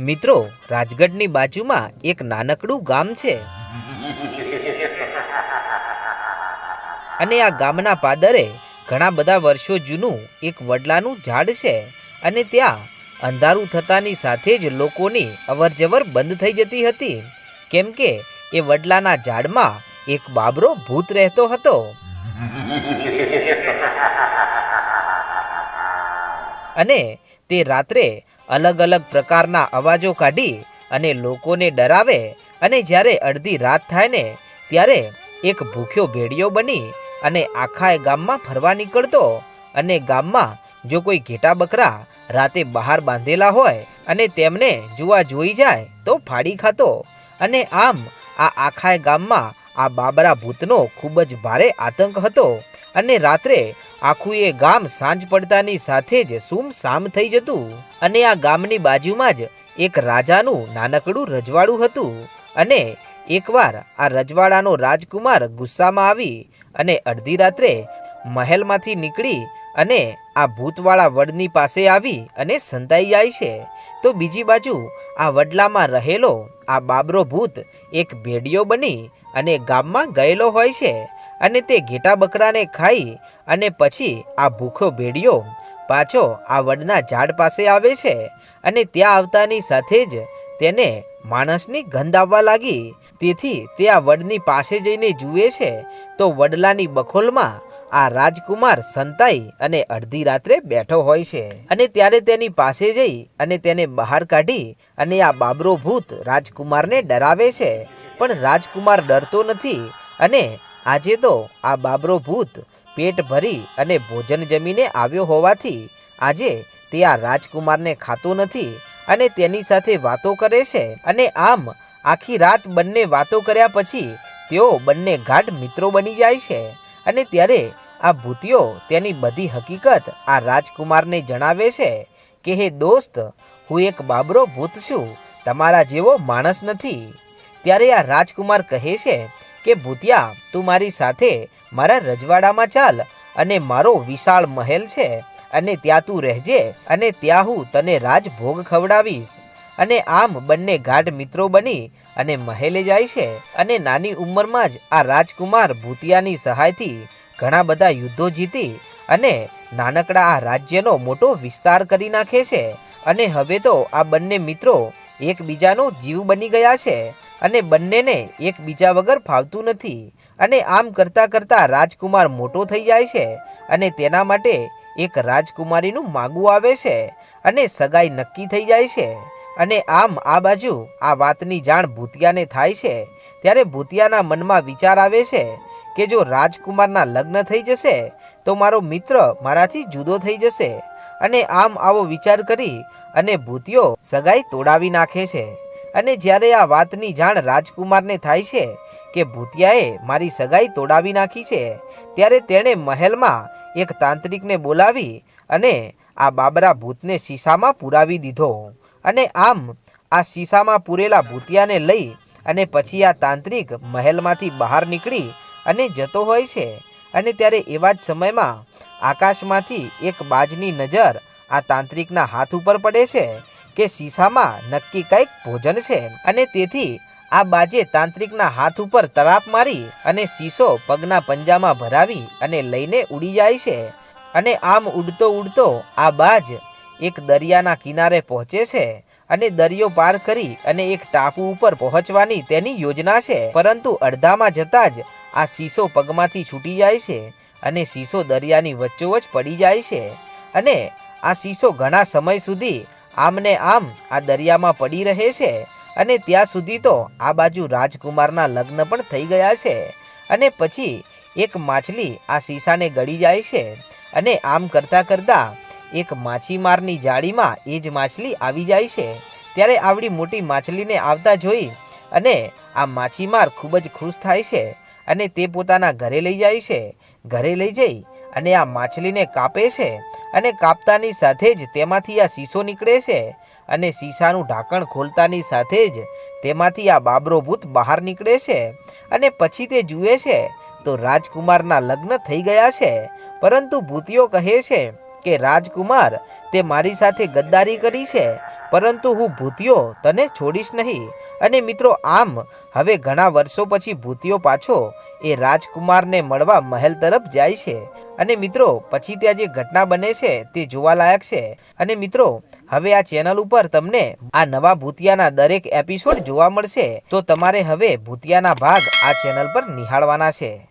મિત્રો, રાજગઢની બાજુમાં એક નાનકડું ગામ છે. અને આ ગામના પાદરે ઘણા બધા વર્ષો જૂનું એક વડલાનું ઝાડ છે અને ત્યાં અંધારું થતાની સાથે જ લોકોની અવરજવર બંધ થઈ જતી હતી. કેમ કે એ વડલાના ઝાડમાં એક બાબરો ભૂત રહેતો હતો. અને તે રાત્રે અલગ અલગ પ્રકારના અવાજો કાઢી અને લોકોને ડરાવે અને જ્યારે અડધી રાત થાય ને, ત્યારે એક ભૂખ્યો ભેડિયો બની અને આખા ગામમાં ફરવા નીકળતો અને ગામમાં જો કોઈ ઘેટા બકરા રાતે બહાર બાંધેલા હોય અને તેમને જોવા જોઈ જાય તો ફાડી ખાતો અને આમ આ આખા ગામમાં આ બાબરા ભૂતનો ખૂબ જ ભારે આતંક હતો અને રાત્રે આખું એ ગામ સાંજ પડતાની સાથે જ સુમસામ થઈ જતું અને આ ગામની બાજુમાં જ એક રાજાનું નાનકડું રજવાડું હતું અને એકવાર આ રજવાડાનો રાજકુમાર ગુસ્સામાં આવી અને અડધી રાત્રે મહેલમાંથી નીકળી અને આ ભૂતવાળા વડની પાસે આવી અને સંતાઈ જાય છે, તો બીજી બાજુ આ વડલામાં રહેલો આ બાબરો ભૂત એક ભેડિયો બની અને ગામમાં ગયેલો હોય છે. અને તે ઘેટા બકરાને ખાઈ અને પછી આ ભૂખો ભેડિયો પાછો આ વડના ઝાડ પાસે આવે છે અને ત્યાં આવતાની સાથે જ તેને માણસની ગંધ આવવા લાગી. તેથી તે આ વડની પાસે જઈને જુએ છે તો વડલાની બખોલમાં આ રાજકુમાર સંતાઈ અને અડધી રાત્રે બેઠો હોય છે. અને ત્યારે તેની પાસે જઈ અને તેને બહાર કાઢી અને આ બાબરો ભૂત રાજકુમારને ડરાવે છે. પણ રાજકુમાર ડરતો નથી અને આજે તો આ બાબરો ભૂત પેટ ભરી અને ભોજન જમીને આવ્યો હોવાથી આજે તે આ રાજકુમારને ખાતો નથી અને તેની સાથે વાતો કરે છે. અને આમ આખી રાત બંને વાતો કર્યા પછી તેઓ બંને ગાઢ મિત્રો બની જાય છે. અને ત્યારે આ ભૂતિયો તેની બધી હકીકત આ રાજકુમારને જણાવે છે કે, હે દોસ્ત, હું એક બાબરો ભૂત છું. તમારા જેવો માણસ નથી. ત્યારે આ રાજકુમાર કહે છે કે ભૂતિયા, તું મારી સાથે મારા રજવાડામાં ચાલ અને મારો વિશાળ મહેલ છે અને ત્યાં તું રહેજે અને ત્યાં હું તને રાજભોગ ખવડાવીશ. અને આમ બંને ગાઢ મિત્રો બની અને મહેલે જાય છે અને નાની ઉંમરમાં જ આ રાજકુમાર ભૂતિયાની સહાયથી ઘણા બધા યુદ્ધો જીતી અને નાનકડા આ રાજ્યનો મોટો વિસ્તાર કરી નાખે છે. અને હવે તો આ બંને મિત્રો એકબીજાનો જીવ બની ગયા છે. અને બંનેને એકબીજા વગર ફાવતું નથી. અને આમ કરતાં કરતાં રાજકુમાર મોટો થઈ જાય છે અને તેના માટે એક રાજકુમારીનું માગું આવે છે અને સગાઈ નક્કી થઈ જાય છે. અને આમ આ બાજુ આ વાતની જાણ ભૂતિયાને થાય છે. ત્યારે ભૂતિયાના મનમાં વિચાર આવે છે કે જો રાજકુમારના લગ્ન થઈ જશે, તો મારો મિત્ર મારાથી જુદો થઈ જશે. અને આમ આવો વિચાર કરી અને ભૂતિયો સગાઈ તોડાવી નાખે છે. અને જ્યારે આ વાતની જાણ રાજકુમારને થાય છે કે ભૂતિયાએ મારી સગાઈ તોડાવી નાખી છે, ત્યારે તેણે મહેલમાં એક તાંત્રિકને બોલાવી અને આ બાબરા ભૂતને શીશામાં પુરાવી દીધો. અને આમ આ શીશામાં પૂરેલા ભૂતિયાને લઈ અને પછી આ તાંત્રિક મહેલમાંથી બહાર નીકળી અને જતો હોય છે. અને ત્યારે એવા જ સમયમાં આકાશમાંથી એક બાજની નજર આ તાંત્રિકના હાથ ઉપર પડે છે કે શીશામાં નક્કી કંઈક ભોજન છે. અને તેથી આ બાજે તાંત્રિકના હાથ ઉપર તરાપ મારી અને શીશો પગના પંજામાં ભરાવી અને લઈને ઉડી જાય છે. અને આમ ઉડતો ઉડતો આ બાજ એક દરિયાના કિનારે પહોંચે છે અને દરિયો પાર કરી અને એક ટાપુ ઉપર પહોંચવાની તેની યોજના છે. પરંતુ અડધામાં જતાં જ આ શીશો પગમાંથી છૂટી જાય છે અને શીશો દરિયાની વચ્ચોવચ પડી જાય છે. અને આ શીશો ઘણા સમય સુધી આમને આમ આ દરિયામાં પડી રહે છે અને ત્યાં સુધી તો આ બાજુ રાજકુમારના લગ્ન પણ થઈ ગયા છે. અને પછી એક માછલી આ શીશાને ગળી જાય છે અને આમ કરતાં કરતાં એક માછીમારની જાળીમાં એ જ માછલી આવી જાય છે. ત્યારે આવડી મોટી માછલીને આવતા જોઈ અને આ માછીમાર ખૂબ જ ખુશ થાય છે અને તે પોતાના ઘરે લઈ જાય છે. ઘરે લઈ જઈ અને આ માછલીને કાપે છે અને કાપતાની સાથે જ તેમાંથી આ શીશો નીકળે છે અને શીશાનું ઢાંકણ ખોલતાની સાથે જ તેમાંથી આ બાબરો ભૂત બહાર નીકળે છે અને પછી તે જુએ છે તો રાજકુમારના લગ્ન થઈ ગયા છે પરંતુ ભૂતિયો કહે છે કે રાજકુમાર, તે મારી સાથે ગદ્દારી કરી છે. પરંતુ હું ભૂતિયો તને છોડીશ નહીં. અને મિત્રો, આમ, હવે ઘણા વર્ષો પછી ભૂતિયો પાછો એ રાજકુમારને મળવા મહેલ તરફ જાય છે. અને મિત્રો, પછી ત્યાં જે ઘટના બને છે, તે જોવાલાયક છે. અને મિત્રો, હવે આ ચેનલ ઉપર તમને આ નવા ભૂતિયાના દરેક એપિસોડ જોવા મળશે. તો તમારે હવે ભૂતિયાના ભાગ આ ચેનલ પર નિહાળવાના છે.